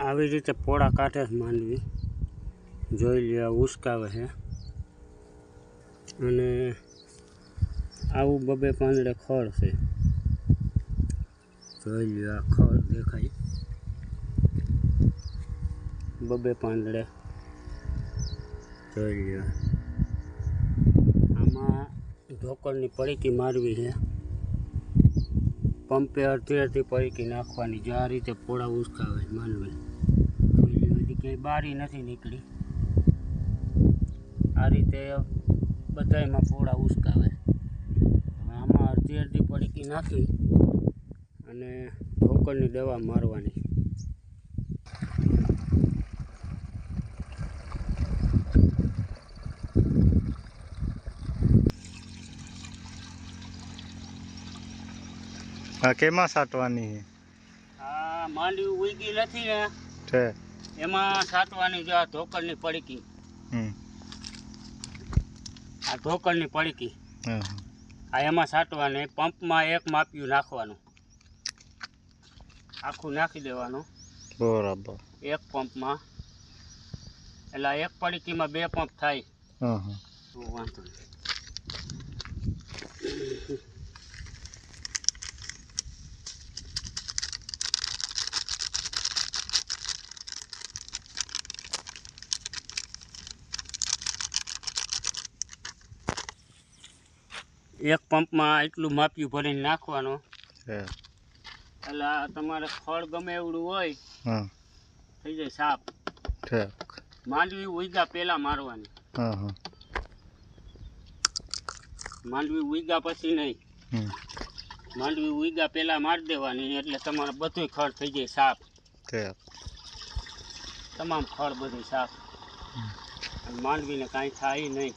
આવી રીતે પોળા કાંઠે જ માંડવી. જોઈ લ્યો ઉસકાવે છે. અને આવું બબે પાંદડે ખડ છે. જોઈ લ્યો, આ ખડ દેખાય. બબે પાંદડે. જોઈ લ્યો. આમાં ઢોકળની પડીકી મારવી છે. પંપે અડધી અડધી પડીકી નાખવાની, જો આ રીતે પોળા ઉસકાવે માનવે. બીજી બધી ક્યાંય બારી નથી નીકળી. આ રીતે બધાયમાં પોળા ઉસકાવે હવે આમાં અડધી અડધી પડીકી નાખી અને ઢોકળની દવા મારવાની. આ કેમાં સાટવાની આ માંડવી ઉગી નથી ને. છે. એમાં સાટવાની જો આ ઢોકળની પડીકી. હમ. આ ઢોકળની પડીકી. આ એમાં સાટવાની પંપમાં એક માપ્યું નાખવાનું. આખું નાખી દેવાનું. બરાબર. એક પંપમાં. એટલે એક પડીકીમાં બે પંપ થાય. હા હા. વાંધો નહીં. એક પંપમાં એટલું માપ્યું ભરીને નાખવાનું. એટલે તમારે ફળ ગમે એવડું હોય થઈ જાય સાપ. માંડવી ઉઈગા પહેલાં મારવાની. માંડવી ઉઈગા પછી નહીં. માંડવી ઉઈગા પહેલાં મારી દેવાની એટલે તમારે બધું ખડ થઈ જાય સાફ તમામ ખડ બધું સાફ માંડવીને કાંઈ થાય નહીં.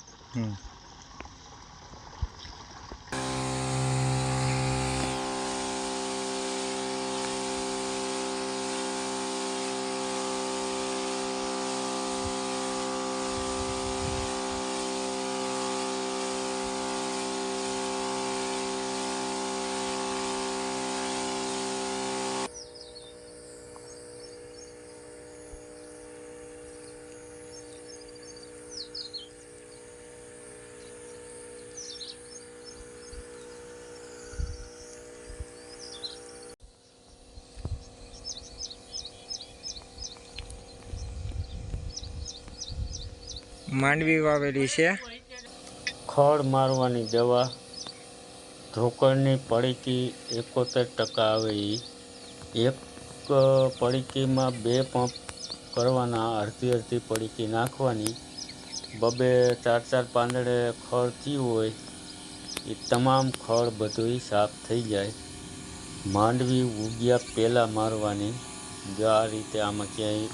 માંડવી વાવેલી છે. ખડ મારવાની દવા ઢોકળની પડીકી એકોતેર ટકા આવે. એ એક પડીકીમાં બે પંપ કરવાના, અડધી અડધી પડીકી નાખવાની. બબે ચાર ચાર પાંદડે ખડ થયું હોય, એ તમામ ખડ બધું સાફ થઈ જાય. માંડવી ઉગ્યા પહેલાં મારવાની. જો આ રીતે આમાં ક્યાંય